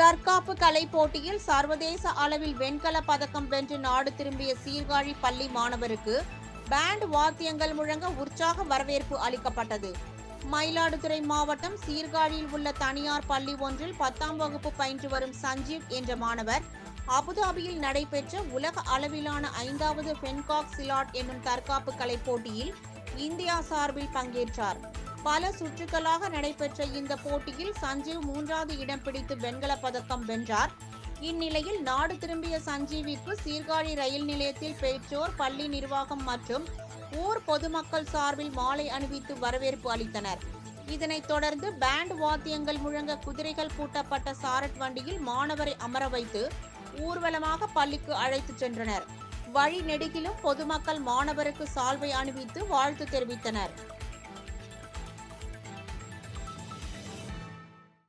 தற்காப்பு கலை போட்டியில் சர்வதேச அளவில் வெண்கல பதக்கம் வென்று நாடு திரும்பிய சீர்காழி பள்ளி மாணவருக்கு பேண்ட் வாத்தியங்கள் முழங்க உற்சாக வரவேற்பு அளிக்கப்பட்டது. மயிலாடுதுறை மாவட்டம் சீர்காழியில் உள்ள தனியார் பள்ளி ஒன்றில் பத்தாம் வகுப்பு பயின்று வரும் சஞ்சீவ் என்ற மாணவர் அபுதாபியில் நடைபெற்ற உலக அளவிலான ஐந்தாவது பென்காக் சிலாட் என்னும் தற்காப்பு கலை போட்டியில் இந்தியா சார்பில் பங்கேற்றார். பல சுற்றுகளாக நடைபெற்ற இந்த போட்டியில் சஞ்சீவ் மூன்றாவது இடம் பிடித்து வெண்கலப் பதக்கம் வென்றார். இந்நிலையில் நாடு திரும்பிய சஞ்சீவிற்கு சீர்காழி ரயில் நிலையத்தில் பெற்றோர் பள்ளி நிர்வாகம் மற்றும் ஊர் பொதுமக்கள் சார்பில் மாலை அணிவித்து வரவேற்பு அளித்தனர். இதனைத் தொடர்ந்து பேண்ட் வாத்தியங்கள் முழங்க குதிரைகள் பூட்டப்பட்ட சாரட் வண்டியில் மாணவரை அமர வைத்து ஊர்வலமாக பள்ளிக்கு அழைத்துச் சென்றனர். வழி நெடுகிலும் பொதுமக்கள் மாணவருக்கு சால்வை அணிவித்து வாழ்த்து தெரிவித்தனர்.